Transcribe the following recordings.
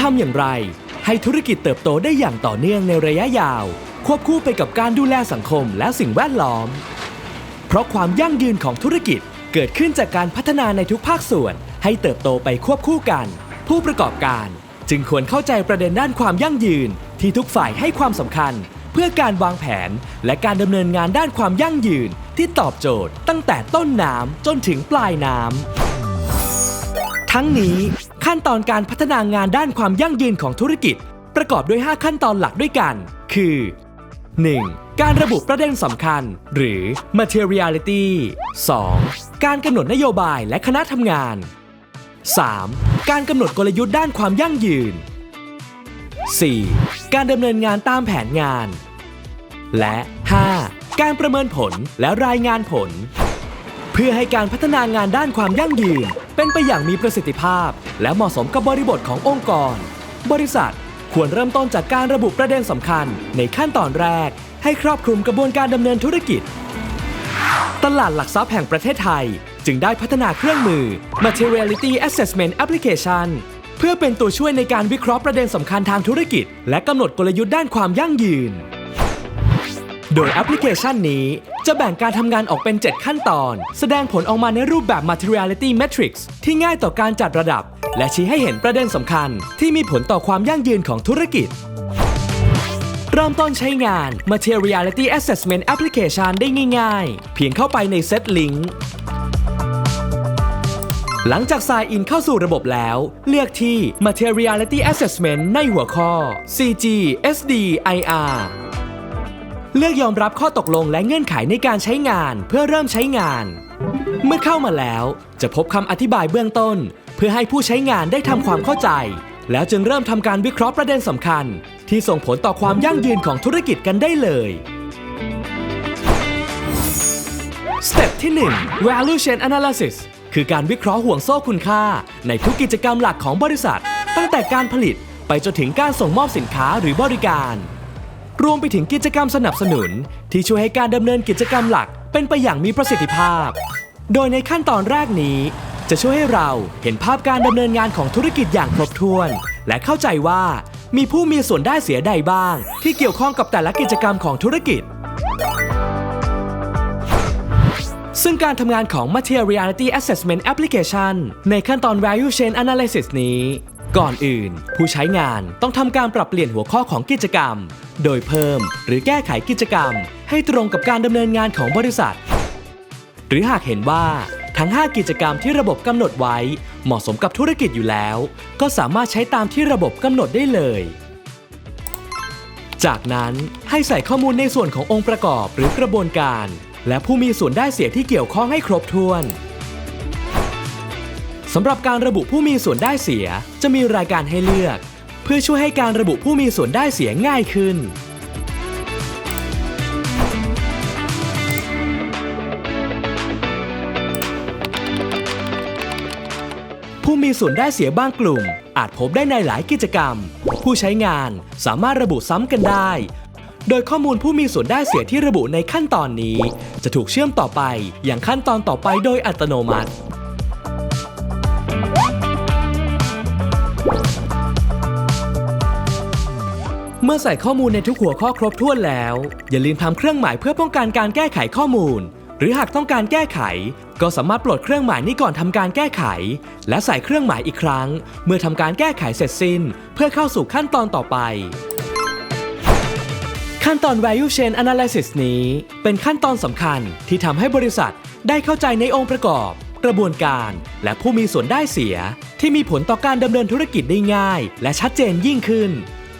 ทำอย่างไร ให้ธุรกิจเติบโตได้อย่างต่อเนื่องในระยะยาว ควบคู่ไปกับการดูแลสังคมและสิ่งแวดล้อม เพราะความยั่งยืนของธุรกิจเกิดขึ้นจากการพัฒนาในทุกภาคส่วน ให้เติบโตไปควบคู่กัน ผู้ประกอบการ จึงควรเข้าใจประเด็นด้านความยั่งยืน ที่ทุกฝ่ายให้ความสำคัญ เพื่อการวางแผน และการดำเนินงานด้านความยั่งยืน ที่ตอบโจทย์ ตั้งแต่ต้นน้ำจนถึงปลายน้ำทั้งนี้ ขั้นตอนการพัฒนางานด้านความยั่งยืนของธุรกิจ ประกอบด้วย 5 ขั้นตอนหลักด้วยกัน คือ 1. การระบุประเด็นสำคัญ หรือ materiality 2. การกำหนดนโยบายและคณะทำงาน 3. การกำหนดกลยุทธ์ด้านความยั่งยืน 4. การดำเนินงานตามแผนงาน และ 5. การประเมินผลและรายงานผล เพื่อให้การพัฒนางานด้านความยั่งยืน เป็นไปอย่างมีประสิทธิภาพ และเหมาะสมกับบริบทขององค์กร บริษัทควรเริ่มต้นจากการระบุประเด็นสำคัญ ในขั้นตอนแรก ให้ครอบคลุมกระบวนการดำเนินธุรกิจ ตลาดหลักทรัพย์แห่งประเทศไทย จึงได้พัฒนาเครื่องมือ Materiality Assessment Application เพื่อเป็นตัวช่วยในการวิเคราะห์ประเด็นสำคัญทางธุรกิจ และกำหนดกลยุทธ์ด้านความยั่งยืน โดยแอปพลิเคชันนี้จะแบ่งการทำงานออกเป็น 7 ขั้นตอน แสดงผลออกมาในรูปแบบ Materiality Matrix ที่ง่ายต่อการจัดระดับ และชี้ให้เห็นประเด็นสำคัญ ที่มีผลต่อความยั่งยืนของธุรกิจ เริ่มต้นใช้งาน Materiality Assessment Application ได้ง่าย ๆ เพียงเข้าไปใน Set Link หลังจาก Sign In เข้าสู่ระบบแล้ว เลือกที่ Materiality Assessment ในหัวข้อ CG SD IR เลือกยอมรับข้อตกลงและเงื่อนไขในการใช้งานเพื่อเริ่มใช้งาน เมื่อเข้ามาแล้วจะพบคำอธิบายเบื้องต้น เพื่อให้ผู้ใช้งานได้ทำความเข้าใจ แล้วจึงเริ่มทำการวิเคราะห์ประเด็นสำคัญ ที่ส่งผลต่อความยั่งยืนของธุรกิจกันได้เลยสเต็ปที่ 1 value chain analysis คือการวิเคราะห์ห่วงโซ่คุณค่า ในทุกกิจกรรมหลักของบริษัท ตั้งแต่การผลิตไปจนถึงการส่งมอบสินค้าหรือบริการ รวมไปถึงกิจกรรมสนับสนุน ที่ช่วยให้การดำเนินกิจกรรมหลักเป็นไปอย่างมีประสิทธิภาพ โดยในขั้นตอนแรกนี้ จะช่วยให้เราเห็นภาพการดำเนินงานของธุรกิจอย่างครบถ้วน และเข้าใจว่า มีผู้มีส่วนได้เสียใดบ้าง ที่เกี่ยวข้องกับแต่ละกิจกรรมของธุรกิจ ซึ่งการทำงานของ Materiality Assessment Application ในขั้นตอน Value Chain Analysis นี้ ก่อนอื่น ผู้ใช้งานต้องทำการปรับเปลี่ยนหัวข้อของกิจกรรม โดยเพิ่มหรือแก้ไขกิจกรรม ให้ตรงกับการดำเนินงานของบริษัท หรือหากเห็นว่าทั้ง 5 กิจกรรมที่ระบบกำหนดไว้ เหมาะสมกับธุรกิจอยู่แล้ว ก็สามารถใช้ตามที่ระบบกำหนดได้เลย จากนั้นให้ใส่ข้อมูลในส่วนขององค์ประกอบหรือกระบวนการ และผู้มีส่วนได้เสียที่เกี่ยวข้องให้ครบถ้วนสำหรับการระบุผู้มีส่วนได้เสีย จะมีรายการให้เลือก เพื่อช่วยให้การระบุผู้มีส่วนได้เสียง่ายขึ้น ผู้มีส่วนได้เสียบางกลุ่ม อาจพบได้ในหลายกิจกรรม ผู้ใช้งานสามารถระบุซ้ำกันได้ โดยข้อมูลผู้มีส่วนได้เสียที่ระบุในขั้นตอนนี้ จะถูกเชื่อมต่อไปอย่างขั้นตอนต่อไปโดยอัตโนมัติ เมื่อใส่ข้อมูลในทุกหัวข้อครบถ้วนแล้ว อย่าลืมทำเครื่องหมายเพื่อป้องกันการแก้ไขข้อมูล หรือหากต้องการแก้ไข ก็สามารถปลดเครื่องหมายนี้ก่อนทำการแก้ไข และใส่เครื่องหมายอีกครั้ง เมื่อทำการแก้ไขเสร็จสิ้น เพื่อเข้าสู่ขั้นตอนต่อไปขั้นตอน value chain analysis นี้ เป็นขั้นตอนสำคัญที่ทำให้บริษัทได้เข้าใจในองค์ประกอบ กระบวนการ และผู้มีส่วนได้เสีย ที่มีผลต่อการดำเนินธุรกิจได้ง่าย และชัดเจนยิ่งขึ้น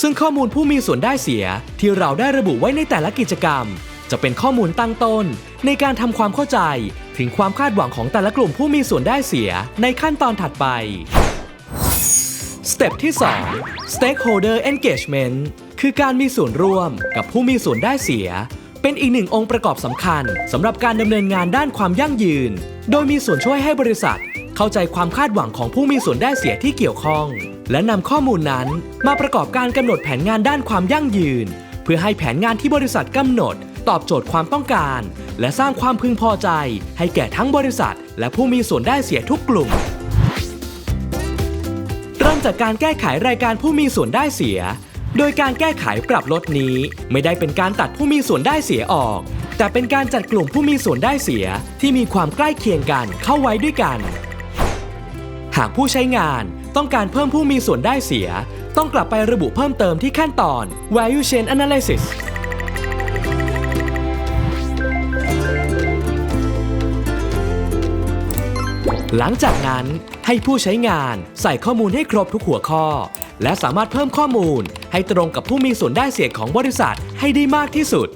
ซึ่งข้อมูลผู้มีส่วนได้เสียที่เราได้ระบุไว้ในแต่ละกิจกรรม จะเป็นข้อมูลตั้งต้น ในการทำความเข้าใจถึงความคาดหวังของแต่ละกลุ่มผู้มีส่วนได้เสียในขั้นตอนถัดไปสเต็ปที่ 2 Stakeholder Engagement คือการมีส่วนร่วมกับผู้มีส่วนได้เสีย เป็นอีกหนึ่งองค์ประกอบสำคัญสำหรับการดำเนินงานด้านความยั่งยืน โดยมีส่วนช่วยให้บริษัท เข้าใจความคาดหวังของผู้มีส่วนได้เสียที่เกี่ยวข้อง และนำข้อมูลนั้นมาประกอบการกำหนดแผนงานด้านความยั่งยืน เพื่อให้แผนงานที่บริษัทกำหนด ตอบโจทย์ความต้องการ และสร้างความพึงพอใจ ให้แก่ทั้งบริษัท และผู้มีส่วนได้เสียทุกกลุ่ม เริ่มจากการแก้ไขรายการผู้มีส่วนได้เสีย โดยการแก้ไขปรับลดนี้ ไม่ได้เป็นการตัดผู้มีส่วนได้เสียออก แต่เป็นการจัดกลุ่มผู้มีส่วนได้เสีย ที่มีความใกล้เคียงกันเข้าไว้ด้วยกัน หากผู้ใช้งาน ต้องการเพิ่มผู้มีส่วนได้เสีย ต้องกลับไประบุเพิ่มเติมที่ขั้นตอน value chain analysis หลังจากนั้นให้ผู้ใช้งานใส่ข้อมูลให้ครบทุกหัวข้อ และสามารถเพิ่มข้อมูลให้ตรงกับผู้มีส่วนได้เสียของบริษัทให้ได้มากที่สุด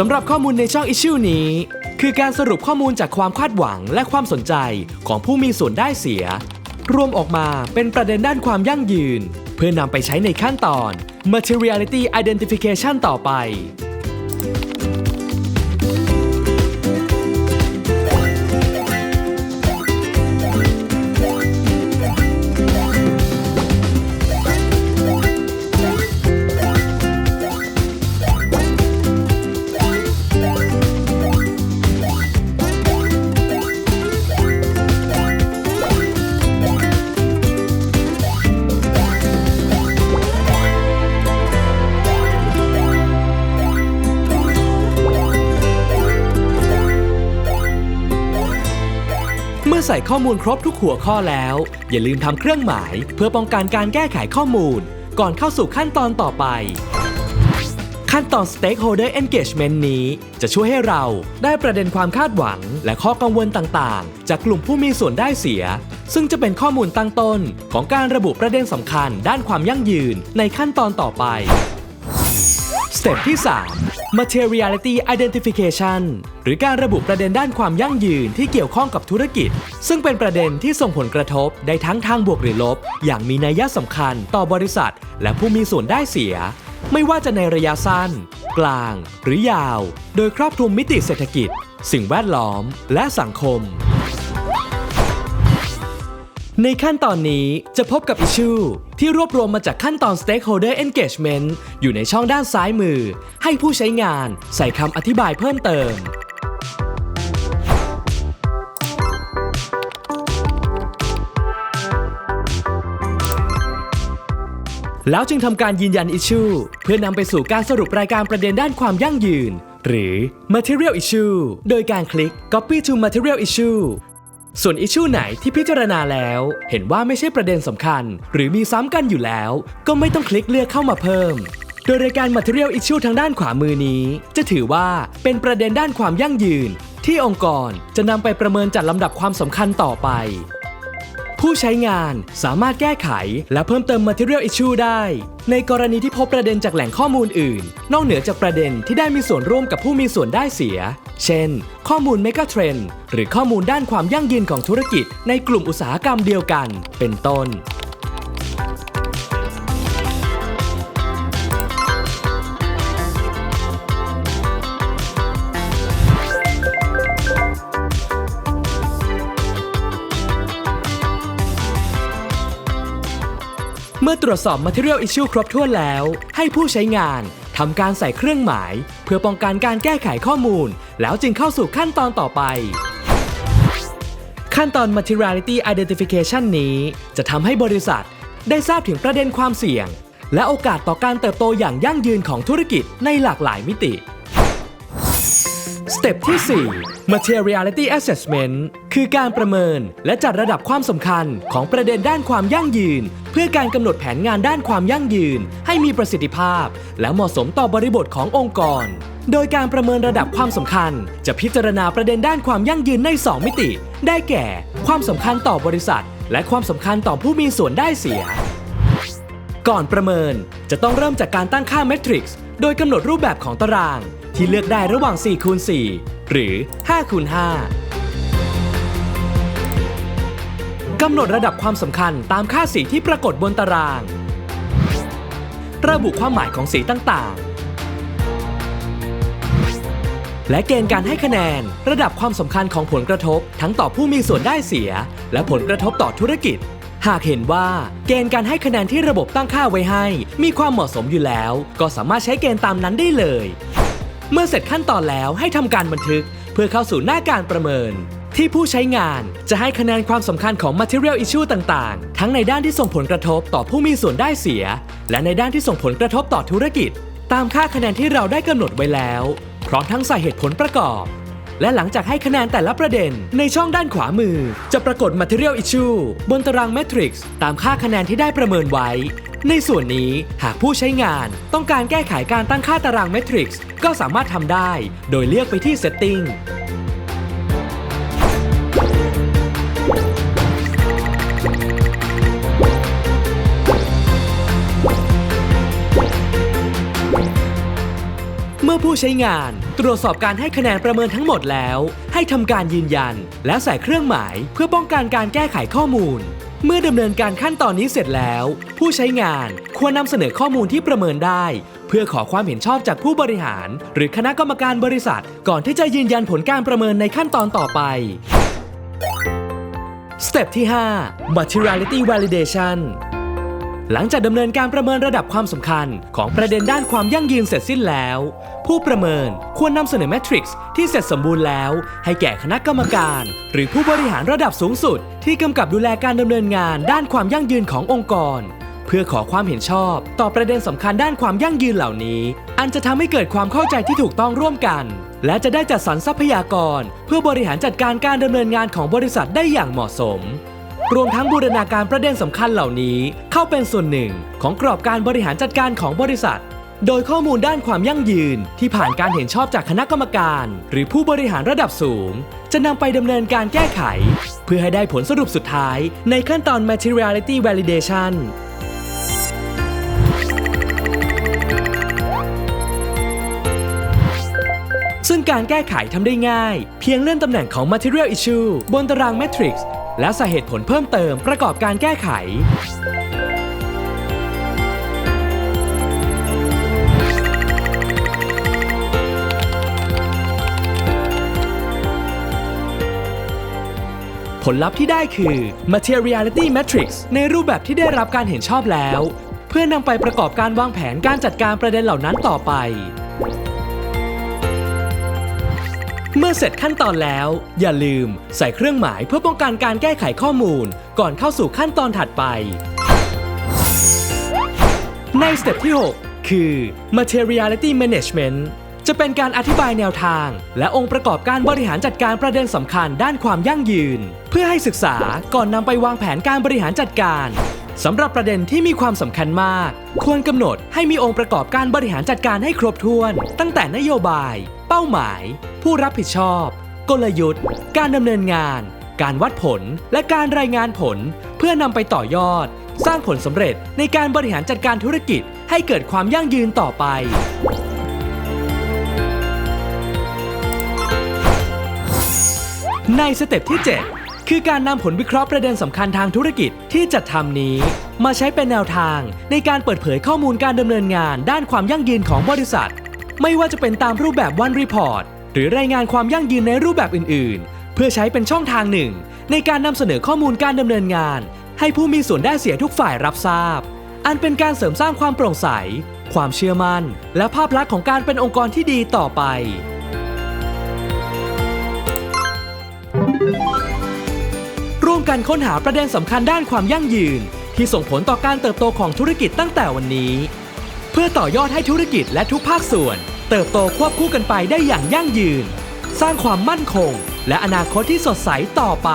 สำหรับข้อมูลในช่อง Issue นี้ คือการสรุปข้อมูลจากความคาดหวังและความสนใจของผู้มีส่วนได้เสีย รวมออกมาเป็นประเด็นด้านความยั่งยืน เพื่อนำไปใช้ในขั้นตอน Materiality Identification ต่อไป ส่ข้อมูลครบทุกหัวข้อแล้ว อย่าลืมทำเครื่องหมาย เพื่อป้องกันการแก้ไขข้อมูล ก่อนเข้าสู่ขั้นตอนต่อไป ขั้นตอน Stakeholder Engagement นี้จะช่วยให้เราได้ประเด็นความคาดหวัง และข้อกังวลต่างๆ จากกลุ่มผู้มีส่วนได้เสีย ซึ่งจะเป็นข้อมูลตั้งต้นของการระบุประเด็นสำคัญด้านความยั่งยืนในขั้นตอนต่อไปสเต็ปที่ 3 Materiality Identification หรือการระบุประเด็นด้านความยั่งยืนที่เกี่ยวข้องกับธุรกิจ ซึ่งเป็นประเด็นที่ส่งผลกระทบได้ทั้งทางบวกหรือลบ อย่างมีนัยสำคัญต่อบริษัท และผู้มีส่วนได้เสีย ไม่ว่าจะในระยะสั้น กลาง หรือยาว โดยครอบคลุมมิติเศรษฐกิจ สิ่งแวดล้อม และสังคมในขั้นตอนนี้จะพบกับ Issue ที่รวบรวมมาจากขั้นตอน Stakeholder Engagement อยู่ในช่องด้านซ้ายมือ ให้ผู้ใช้งานใส่คำอธิบายเพิ่มเติม แล้วจึงทำการยืนยัน Issue เพื่อนำไปสู่การสรุปรายการประเด็นด้านความยั่งยืนหรือ Material Issue โดยการคลิก Copy to Material Issue ส่วนอิชชูไหนที่พิจารณาแล้ว เห็นว่าไม่ใช่ประเด็นสำคัญ หรือมีซ้ำกันอยู่แล้ว ก็ไม่ต้องคลิกเลือกเข้ามาเพิ่มโดยรายการ Material Issue ทางด้านขวามือนี้ จะถือว่าเป็นประเด็นด้านความยั่งยืน ที่องค์กรจะนำไปประเมินจัดลำดับความสำคัญต่อไป ผู้ใช้งานสามารถแก้ไข และเพิ่มเติม Material Issue ได้ ในกรณีที่พบประเด็นจากแหล่งข้อมูลอื่น นอกเหนือจากประเด็นที่ได้มีส่วนร่วมกับผู้มีส่วนได้เสีย เช่น ข้อมูล Mega Trend หรือข้อมูลด้านความยั่งยืนของธุรกิจในกลุ่มอุตสาหกรรมเดียวกัน เป็นต้น รวจสอบ Material Issue ครบถ้วนแล้ว ให้ผู้ใช้งานทำการใส่เครื่องหมาย เพื่อป้องกันการแก้ไขข้อมูล แล้วจึงเข้าสู่ขั้นตอนต่อไป ขั้นตอน Materiality Identification นี้จะทำให้บริษัท ได้ทราบถึงประเด็นความเสี่ยง และโอกาสต่อการเติบโตอย่างยั่งยืนของธุรกิจในหลากหลายมิติ ต็ปที่ 4 Materiality Assessment คือการประเมินและจัดระดับความสำคัญของประเด็นด้านความยั่งยืน เพื่อการกำหนดแผนงานด้านความยั่งยืน ให้มีประสิทธิภาพ และเหมาะสมต่อบริบทขององค์กร โดยการประเมินระดับความสำคัญ จะพิจารณาประเด็นด้านความยั่งยืนใน 2 มิติ ได้แก่ ความสำคัญต่อบริษัท และความสำคัญต่อผู้มีส่วนได้เสีย ก่อนประเมินจะต้องเริ่มจากการตั้งค่าเมทริกซ์โดยกำหนดรูปแบบของตาราง ที่เลือกได้ระหว่าง4คูณ4หรือ5คูณ5กำหนดระดับความสำคัญตามค่าสีที่ปรากฏบนตาราง ระบุความหมายของสีต่างๆ และเกณฑ์การให้คะแนน ระดับความสำคัญของผลกระทบ ทั้งต่อผู้มีส่วนได้เสีย และผลกระทบต่อธุรกิจหากเห็นว่าเกณฑ์การให้คะแนนที่ระบบตั้งค่าไว้ให้ มีความเหมาะสมอยู่แล้ว ก็สามารถใช้เกณฑ์ตามนั้นได้เลย เมื่อเสร็จขั้นตอนแล้วให้ทำการบันทึก เพื่อเข้าสู่หน้าการประเมิน ที่ผู้ใช้งานจะให้คะแนนความสำคัญของ Material Issue ต่างๆ ทั้งในด้านที่ส่งผลกระทบต่อผู้มีส่วนได้เสีย และในด้านที่ส่งผลกระทบต่อธุรกิจ ตามค่าคะแนนที่เราได้กำหนดไว้แล้ว พร้อมทั้งใส่เหตุผลประกอบ และหลังจากให้คะแนนแต่ละประเด็นในช่องด้านขวามือ จะปรากฏ Material Issue บนตาราง Matrix ตามค่าคะแนนที่ได้ประเมินไว้ ในส่วนนี้หากผู้ใช้งานต้องการแก้ไขการตั้งค่าตาราง Matrix ก็สามารถทำได้ โดยเลือกไปที่ Setting เมื่อผู้ใช้งานตรวจสอบการให้คะแนนประเมินทั้งหมดแล้ว ให้ทำการยืนยัน และใส่เครื่องหมายเพื่อป้องกันการแก้ไขข้อมูล เมื่อดำเนินการขั้นตอนนี้เสร็จแล้ว ผู้ใช้งานควรนำเสนอข้อมูลที่ประเมินได้ เพื่อขอความเห็นชอบจากผู้บริหาร หรือคณะกรรมการบริษัท ก่อนที่จะยืนยันผลการประเมินในขั้นตอนต่อไปสเต็ปที่ 5 Materiality Validation หลังจากดำเนินการประเมินระดับความสำคัญของประเด็นด้านความยั่งยืนเสร็จสิ้นแล้ว ผู้ประเมินควรนำเสนอแมทริกซ์ที่เสร็จสมบูรณ์แล้ว ให้แก่คณะกรรมการ หรือผู้บริหารระดับสูงสุด ที่กำกับดูแลการดำเนินงานด้านความยั่งยืนขององค์กร เพื่อขอความเห็นชอบ ต่อประเด็นสำคัญด้านความยั่งยืนเหล่านี้ อันจะทำให้เกิดความเข้าใจที่ถูกต้องร่วมกัน และจะได้จัดสรรทรัพยากร เพื่อบริหารจัดการการดำเนินงานของบริษัทได้อย่างเหมาะสม รวมทั้งบูรณาการประเด็นสำคัญเหล่านี้ เข้าเป็นส่วนหนึ่งของกรอบการบริหารจัดการของบริษัท โดยข้อมูลด้านความยั่งยืนที่ผ่านการเห็นชอบจากคณะกรรมการ หรือผู้บริหารระดับสูง จะนำไปดำเนินการแก้ไข เพื่อให้ได้ผลสรุปสุดท้ายในขั้นตอน materiality validation ซึ่งการแก้ไขทำได้ง่าย เพียงเลื่อนตำแหน่งของ Material Issue บนตาราง Matrix และส่เหตุผลเพิ่มเติมประกอบการแก้ไข ผลลัพธ์ที่ได้คือ Materiality Matrix ในรูปแบบที่ได้รับการเห็นชอบแล้ว เพื่อนำไปประกอบการวางแผนการจัดการประเด็นเหล่านั้นต่อไป เมื่อเสร็จขั้นตอนแล้ว อย่าลืมใส่เครื่องหมายเพื่อป้องกันการแก้ไขข้อมูล ก่อนเข้าสู่ขั้นตอนถัดไป ในสเต็ปที่ 6 คือ materiality management จะเป็นการอธิบายแนวทาง และองค์ประกอบการบริหารจัดการประเด็นสำคัญด้านความยั่งยืน เพื่อให้ศึกษาก่อนนำไปวางแผนการบริหารจัดการสำหรับประเด็นที่มีความสำคัญมาก ควรกำหนดให้มีองค์ประกอบการบริหารจัดการให้ครบถ้วน ตั้งแต่นโยบาย เป้าหมาย ผู้รับผิดชอบ กลยุทธ์ การดำเนินงาน การวัดผล และการรายงานผล เพื่อนำไปต่อยอด สร้างผลสำเร็จในการบริหารจัดการธุรกิจ ให้เกิดความยั่งยืนต่อไป ในสเต็ปที่ 7 คือการนำผลวิเคราะห์ประเด็นสำคัญทางธุรกิจที่จัดทำนี้ มาใช้เป็นแนวทางในการเปิดเผยข้อมูลการดำเนินงานด้านความยั่งยืนของบริษัท ไม่ว่าจะเป็นตามรูปแบบวันรีพอร์ตหรือรายงานความยั่งยืนในรูปแบบอื่น ๆ เพื่อใช้เป็นช่องทางหนึ่ง ในการนำเสนอข้อมูลการดำเนินงาน ให้ผู้มีส่วนได้เสียทุกฝ่ายรับทราบ อันเป็นการเสริมสร้างความโปร่งใส ความเชื่อมั่น และภาพลักษณ์ของการเป็นองค์กรที่ดีต่อไป ร่วมกันค้นหาประเด็นสำคัญด้านความยั่งยืน ที่ส่งผลต่อการเติบโตของธุรกิจตั้งแต่วันนี้ พื่อต่อยอดให้ธุรกิจและทุกภาคส่วน เติบโตควบคู่กันไปได้อย่างยั่งยืน สร้างความมั่นคง และอนาคตที่สดใสต่อไป